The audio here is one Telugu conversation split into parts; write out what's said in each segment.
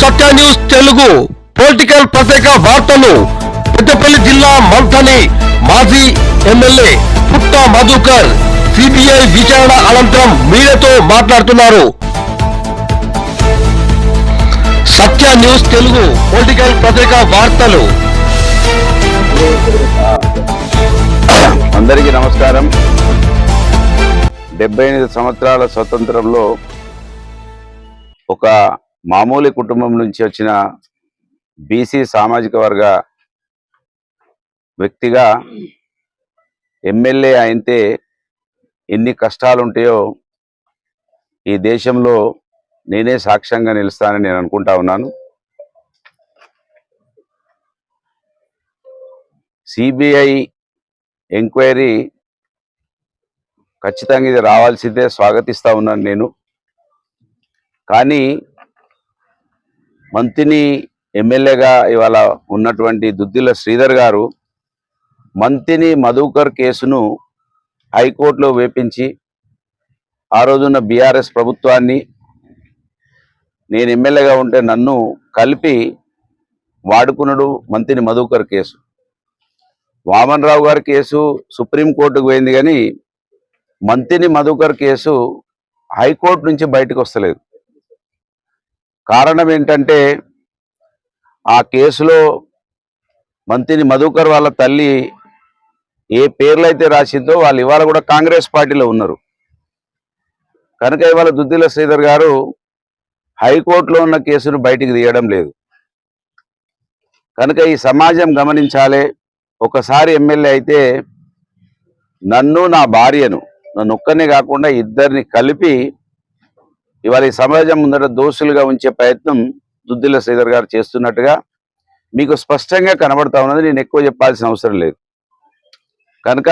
సత్య న్యూస్ తెలుగు పొలిటికల్ ప్రత్యేక వార్తలు. పెద్దపల్లి జిల్లా మంథని మాజీ ఎమ్మెల్యే పుట్ట మధుకర్ సిబిఐ విచారణ అనంతరం మీడియాతో మాట్లాడుతున్నారు. సత్య న్యూస్ తెలుగు పొలిటికల్ ప్రత్యేక వార్తలు. అందరికీ నమస్కారం. డెబ్బై ఎనిమిది సంవత్సరాల స్వతంత్రంలో ఒక మామూలు కుటుంబం నుంచి వచ్చిన బీసీ సామాజిక వర్గ వ్యక్తిగా ఎమ్మెల్యే అయితే ఎన్ని కష్టాలు ఉంటాయో ఈ దేశంలో నేనే సాక్ష్యంగా నిలుస్తానని నేను అనుకుంటా ఉన్నాను. సిబిఐ ఎంక్వైరీ ఖచ్చితంగా ఇది రావాల్సిందే స్వాగతిస్తా ఉన్నాను నేను. కానీ మంత్రిని ఎమ్మెల్యేగా ఇవాళ ఉన్నటువంటి దుద్దిల శ్రీధర్ గారు మంత్రిని మధుకర్ కేసును హైకోర్టులో వేపించి ఆ రోజున్న బీఆర్ఎస్ ప్రభుత్వాన్ని నేను ఎమ్మెల్యేగా ఉంటే నన్ను కలిపి వాడుకున్నాడు మంత్రిని మధుకర్ కేసు. వామన్ రావు గారి కేసు సుప్రీంకోర్టుకు పోయింది కానీ మంత్రిని మధుకర్ కేసు హైకోర్టు నుంచి బయటకు వస్తలేదు. కారణం ఏంటంటే ఆ కేసులో మంత్రిని మధుకర్ వాళ్ళ తల్లి ఏ పేర్లు అయితే రాసిందో వాళ్ళు ఇవాళ కూడా కాంగ్రెస్ పార్టీలో ఉన్నారు. కనుక ఇవాళ దుద్దిల శ్రీధర్ గారు హైకోర్టులో ఉన్న కేసును బయటికి తీయడం లేదు. కనుక ఈ సమాజం గమనించాలి. ఒకసారి ఎమ్మెల్యే అయితే నన్ను నా భార్యను నన్ను ఒక్కనే కాకుండా ఇద్దరిని కలిపి ఇవాళ ఈ సమాజం ముందట దోషులుగా ఉంచే ప్రయత్నం దుద్దిల శ్రీధర్ గారు చేస్తున్నట్టుగా మీకు స్పష్టంగా కనబడతా ఉన్నది. నేను ఎక్కువ చెప్పాల్సిన అవసరం లేదు. కనుక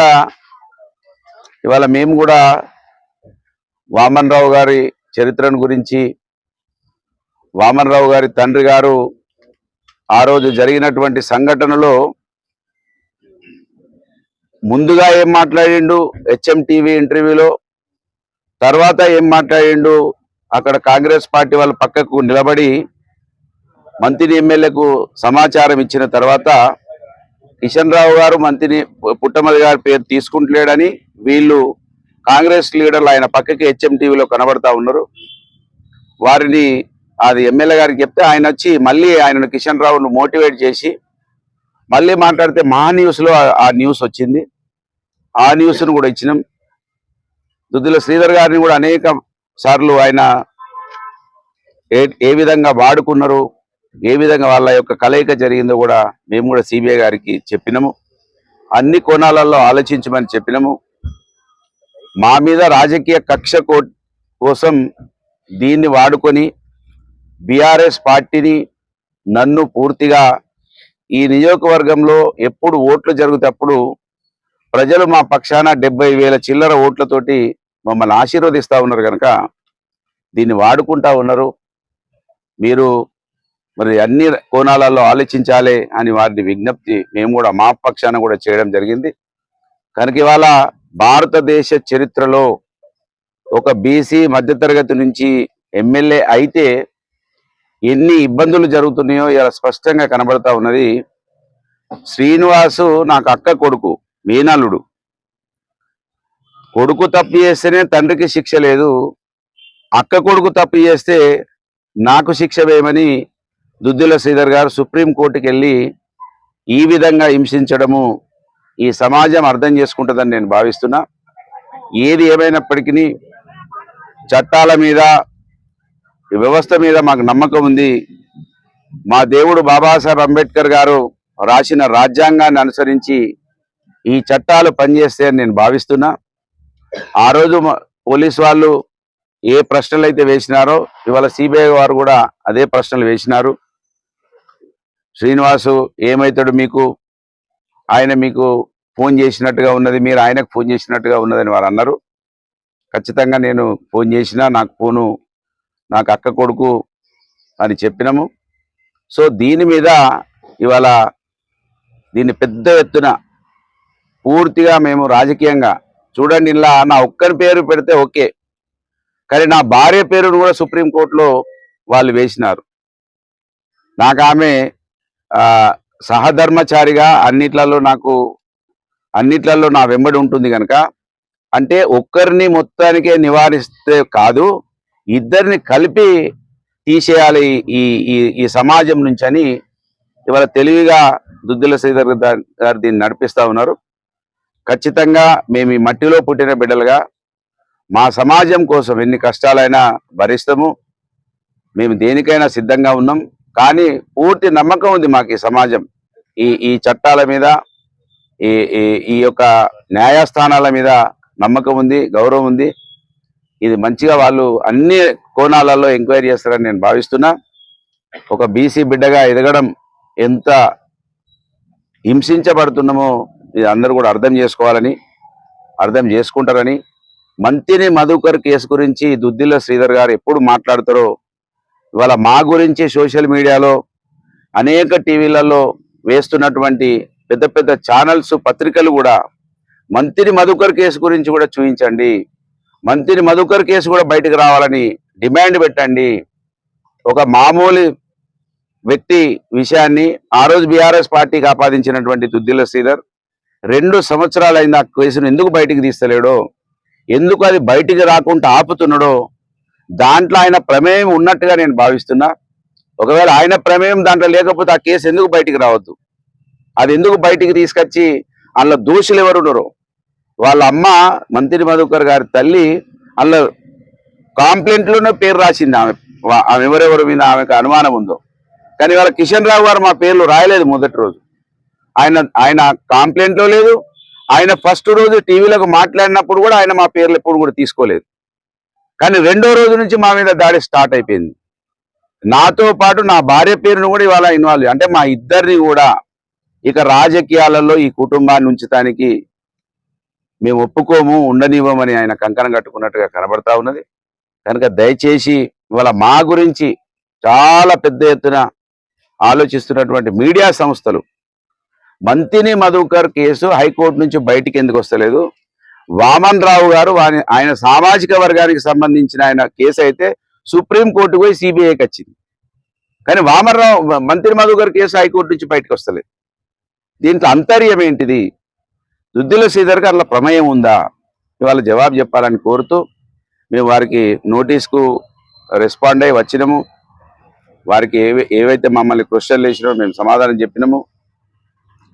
ఇవాళ మేము కూడా వామన్ రావు గారి చరిత్రను గురించి వామన్ రావు గారి తండ్రి గారు ఆ రోజు జరిగినటువంటి సంఘటనలో ముందుగా ఏం మాట్లాడిండు? హెచ్ఎం టీవీ ఇంటర్వ్యూలో తర్వాత ఏం మాట్లాడిండు? అక్కడ కాంగ్రెస్ పార్టీ వాళ్ళ పక్కకు నిలబడి మంత్రి ఎమ్మెల్యేకు సమాచారం ఇచ్చిన తర్వాత కిషన్ రావు గారు మంత్రిని పుట్టమది గారి పేరు తీసుకుంటలేడని వీళ్ళు కాంగ్రెస్ లీడర్లు ఆయన పక్కకి హెచ్ఎం టీవీలో కనబడతా ఉన్నారు. వారిని అది ఎమ్మెల్యే గారికి చెప్తే ఆయన వచ్చి మళ్ళీ ఆయనను కిషన్ రావును మోటివేట్ చేసి మళ్ళీ మాట్లాడితే మా న్యూస్లో ఆ- ఆ న్యూస్ వచ్చింది. ఆ న్యూస్ను కూడా ఇచ్చినాం. దుద్దుల శ్రీధర్ గారిని కూడా అనేక సార్లు ఆయన ఏ ఏ విధంగా వాడుకున్నారు ఏ విధంగా వాళ్ళ యొక్క కలయిక జరిగిందో కూడా మేము కూడా సిబిఐ గారికి చెప్పినాము. అన్ని కోణాలలో ఆలోచించమని చెప్పినాము. మా మీద రాజకీయ కక్ష కో- కోసం దీన్ని వాడుకొని బీఆర్ఎస్ పార్టీని నన్ను పూర్తిగా ఈ నియోజకవర్గంలో ఎప్పుడు ఓట్లు జరుగుతప్పుడు ప్రజలు మా పక్షాన డెబ్బై వేల చిల్లర ఓట్లతోటి మమ్మల్ని ఆశీర్వదిస్తూ ఉన్నారు కనుక దీన్ని వాడుకుంటా ఉన్నారు. మీరు మరి అన్ని కోణాలలో ఆలోచించాలి అని వారిని విజ్ఞప్తి మేము కూడా మా పక్షాన కూడా చేయడం జరిగింది. కనుక ఇవాళ భారతదేశ చరిత్రలో ఒక బీసీ మధ్యతరగతి నుంచి ఎమ్మెల్యే అయితే ఎన్ని ఇబ్బందులు జరుగుతున్నాయో ఇలా స్పష్టంగా కనబడతా ఉన్నది. శ్రీనివాసు నాకు అక్క కొడుకు మీనల్లుడు. కొడుకు తప్పు చేస్తేనే తండ్రికి శిక్ష లేదు. అక్క కొడుకు తప్పు చేస్తే నాకు శిక్ష వేయమని దుద్దిల శ్రీధర్ గారు సుప్రీంకోర్టుకి వెళ్ళి ఈ విధంగా హింసించడము ఈ సమాజం అర్థం చేసుకుంటుందని నేను భావిస్తున్నా. ఏది ఏమైనప్పటికీ చట్టాల మీద వ్యవస్థ మీద మాకు నమ్మకం ఉంది. మా దేవుడు బాబాసాహెబ్ అంబేద్కర్ గారు రాసిన రాజ్యాంగాన్ని అనుసరించి ఈ చట్టాలు పనిచేస్తాయని నేను భావిస్తున్నా. ఆ రోజు పోలీస్ వాళ్ళు ఏ ప్రశ్నలు అయితే వేసినారో ఇవాళ సిబిఐ వారు కూడా అదే ప్రశ్నలు వేసినారు. శ్రీనివాసు ఏమవుతాడు మీకు? ఆయన మీకు ఫోన్ చేసినట్టుగా ఉన్నది మీరు ఆయనకు ఫోన్ చేసినట్టుగా ఉన్నదని వారు అన్నారు. ఖచ్చితంగా నేను ఫోన్ చేసినా నాకు ఫోను నాకు అక్క కొడుకు అని చెప్పినాము. సో దీని మీద ఇవాళ దీన్ని పెద్ద ఎత్తున పూర్తిగా మేము రాజకీయంగా చూడండి ఇలా నా ఒక్కరి పేరు పెడితే ఓకే. కానీ నా భార్య పేరును కూడా సుప్రీంకోర్టులో వాళ్ళు వేసినారు. నాకు ఆమె సహధర్మచారిగా అన్నిట్లలో నాకు అన్నిట్లలో నా వెంబడి ఉంటుంది కనుక అంటే ఒక్కరిని మొత్తానికే నివారిస్తే కాదు ఇద్దరిని కలిపి తీసేయాలి ఈ ఈ ఈ సమాజం నుంచి అని ఇవాళ తెలివిగా దుద్దుల శ్రీధర్ గారు దీన్ని నడిపిస్తా ఉన్నారు. ఖచ్చితంగా మేము ఈ మట్టిలో పుట్టిన బిడ్డలుగా మా సమాజం కోసం ఎన్ని కష్టాలైనా భరిస్తాము. మేము దేనికైనా సిద్ధంగా ఉన్నాం. కానీ పూర్తి నమ్మకం ఉంది మాకు ఈ సమాజం. ఈ ఈ చట్టాల మీద ఈ ఈ ఈ యొక్క న్యాయస్థానాల మీద నమ్మకం ఉంది గౌరవం ఉంది. ఇది మంచిగా వాళ్ళు అన్ని కోణాలలో ఎంక్వైరీ చేస్తారని నేను భావిస్తున్నా. ఒక బీసీ బిడ్డగా ఎదగడం ఎంత హింసించబడుతున్నామో అందరూ కూడా అర్థం చేసుకోవాలని అర్థం చేసుకుంటారని మంతిని మధుకర్ కేసు గురించి దుద్దిల్ల శ్రీధర్ గారు ఎప్పుడు మాట్లాడతారో ఇవాళ మా గురించి సోషల్ మీడియాలో అనేక టీవీలలో వేస్తున్నటువంటి పెద్ద పెద్ద ఛానల్స్ పత్రికలు కూడా మంత్రి మధుకర్ కేసు గురించి కూడా చూపించండి మంత్రి మధుకర్ కేసు కూడా బయటకు రావాలని డిమాండ్ పెట్టండి. ఒక మామూలు వ్యక్తి విషయాన్ని ఆ రోజు బీఆర్ఎస్ పార్టీకి ఆపాదించినటువంటి దుద్దిల్ల శ్రీధర్ రెండు సంవత్సరాలైంది ఆ కేసును ఎందుకు బయటికి తీస్తలేడో? ఎందుకు అది బయటికి రాకుండా ఆపుతున్నాడో? దాంట్లో ఆయన ప్రమేయం ఉన్నట్టుగా నేను భావిస్తున్నా. ఒకవేళ ఆయన ప్రమేయం దాంట్లో లేకపోతే ఆ కేసు ఎందుకు బయటికి రావద్దు? అది ఎందుకు బయటికి తీసుకొచ్చి అందులో దోషులు ఎవరున్నారు వాళ్ళ అమ్మ మంత్రి మధుకర్ గారి తల్లి అందులో కాంప్లైంట్లోనే పేరు రాసింది ఆమె. ఆమె ఎవరెవరి మీద ఆమెకు అనుమానం ఉందో. కానీ వాళ్ళ కిషన్ రావు గారు మా పేర్లు రాయలేదు మొదటి రోజు. ఆయన ఆయన కాంప్లైంట్లో లేదు. ఆయన ఫస్ట్ రోజు టీవీలకు మాట్లాడినప్పుడు కూడా ఆయన మా పేర్లు ఎప్పుడు కూడా తీసుకోలేదు. కానీ రెండో రోజు నుంచి మా మీద దాడి స్టార్ట్ అయిపోయింది. నాతో పాటు నా భార్య పేరును కూడా ఇవాళ ఇన్వాల్వ్ అంటే మా ఇద్దరిని కూడా ఇక రాజకీయాలలో ఈ కుటుంబాన్ని ఉంచడానికి మేము ఒప్పుకోము ఉండనివ్వమని ఆయన కంకణం కట్టుకున్నట్టుగా కనబడతా ఉన్నది. కనుక దయచేసి ఇవాళ మా గురించి చాలా పెద్ద ఎత్తున ఆలోచిస్తున్నటువంటి మీడియా సంస్థలు మంతిని మధుకర్ కేసు హైకోర్టు నుంచి బయటికి ఎందుకు వస్తలేదు? వామన్ రావు గారు వాని ఆయన సామాజిక వర్గానికి సంబంధించిన ఆయన కేసు అయితే సుప్రీం కోర్టు పోయి సిబిఐకి వచ్చింది. కానీ వామన్ రావు మంత్రి మధుకర్ కేసు హైకోర్టు నుంచి బయటకు వస్తలేదు. దీంట్లో అంతర్యం ఏంటిది? దుద్దిల శ్రీధర్ గారు అట్లా ప్రమేయం ఉందా? ఇవాళ జవాబు చెప్పాలని కోరుతూ మేము వారికి నోటీస్కు రెస్పాండ్ అయ్యి వచ్చినాము. వారికి ఏవైతే మమ్మల్ని క్వశ్చన్లు వేసినామో మేము సమాధానం చెప్పినాము.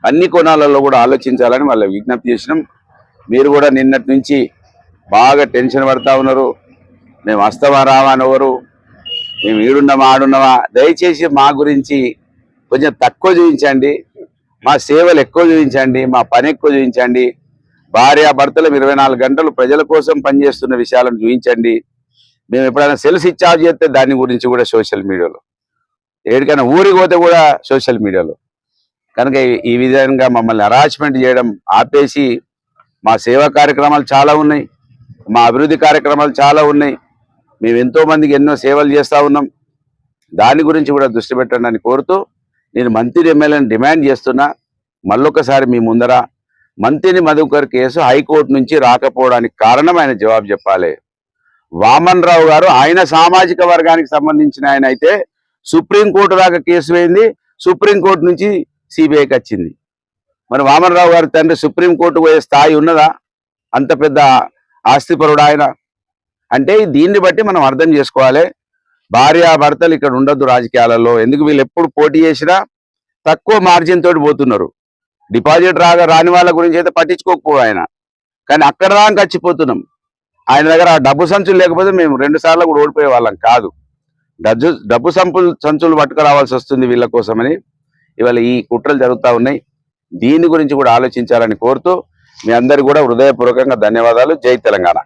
అన్ని కోణాలలో కూడా ఆలోచించాలని వాళ్ళ విజ్ఞప్తి చేసినాం. మీరు కూడా నిన్నటి నుంచి బాగా టెన్షన్ పడతా ఉన్నారు. మేము వస్తామా రావా అనవరు మేము ఈడున్నామా ఆడున్నామా? దయచేసి మా గురించి కొంచెం తక్కువ చూపించండి. మా సేవలు ఎక్కువ చూపించండి మా పని ఎక్కువ చూపించండి. భార్యాభర్తలు ఇరవై నాలుగు గంటలు ప్రజల కోసం పనిచేస్తున్న విషయాలను చూపించండి. మేము ఎప్పుడైనా సెల్స్ ఇచ్చార్జ్ చేస్తే దాని గురించి కూడా సోషల్ మీడియాలో. ఎక్కడికైనా ఊరికి పోతే కూడా సోషల్ మీడియాలో. కనుక ఈ- విధంగా మమ్మల్ని హరాస్మెంట్ చేయడం ఆపేసి మా సేవా కార్యక్రమాలు చాలా ఉన్నాయి. మా అభివృద్ధి కార్యక్రమాలు చాలా ఉన్నాయి. మేము ఎంతో మందికి ఎన్నో సేవలు చేస్తూ ఉన్నాం. దాని గురించి కూడా దృష్టి పెట్టండి అని కోరుతూ నేను మంత్రి ఎమ్మెల్యేని డిమాండ్ చేస్తున్నా. మళ్ళొకసారి మీ ముందర మంత్రిని మధుకర్ కేసు హైకోర్టు నుంచి రాకపోవడానికి కారణం ఆయన జవాబు చెప్పాలి. వామన్ రావు గారు ఆయన సామాజిక వర్గానికి సంబంధించిన ఆయన అయితే సుప్రీంకోర్టు దాకా కేసు వేయింది. సుప్రీంకోర్టు నుంచి సిబిఐకి వచ్చింది. మరి వామనరావు గారి తండ్రి సుప్రీంకోర్టు పోయే స్థాయి ఉన్నదా? అంత పెద్ద ఆస్తిపరుడు ఆయన. అంటే దీన్ని బట్టి మనం అర్థం చేసుకోవాలి. భార్య భర్తలు ఇక్కడ ఉండొద్దు రాజకీయాలలో. ఎందుకు వీళ్ళు ఎప్పుడు పోటీ చేసినా తక్కువ మార్జిన్ తోటి పోతున్నారు. డిపాజిట్ రాగా రాని వాళ్ళ గురించి అయితే పట్టించుకోకపో ఆయన. కానీ అక్కడ దాకా వచ్చిపోతున్నాం. ఆయన దగ్గర ఆ డబ్బు సంచులు లేకపోతే మేము రెండు సార్లు కూడా ఓడిపోయే వాళ్ళం కాదు. డబ్బు డబ్బు సంపులు సంచులు పట్టుకురావాల్సి వస్తుంది వీళ్ళ కోసమని. ఇవాళ ఈ కుట్రలు జరుగుతూ ఉన్నాయి. దీని గురించి కూడా ఆలోచించాలని కోరుతూ మీ అందరు కూడా హృదయపూర్వకంగా ధన్యవాదాలు. జై తెలంగాణ.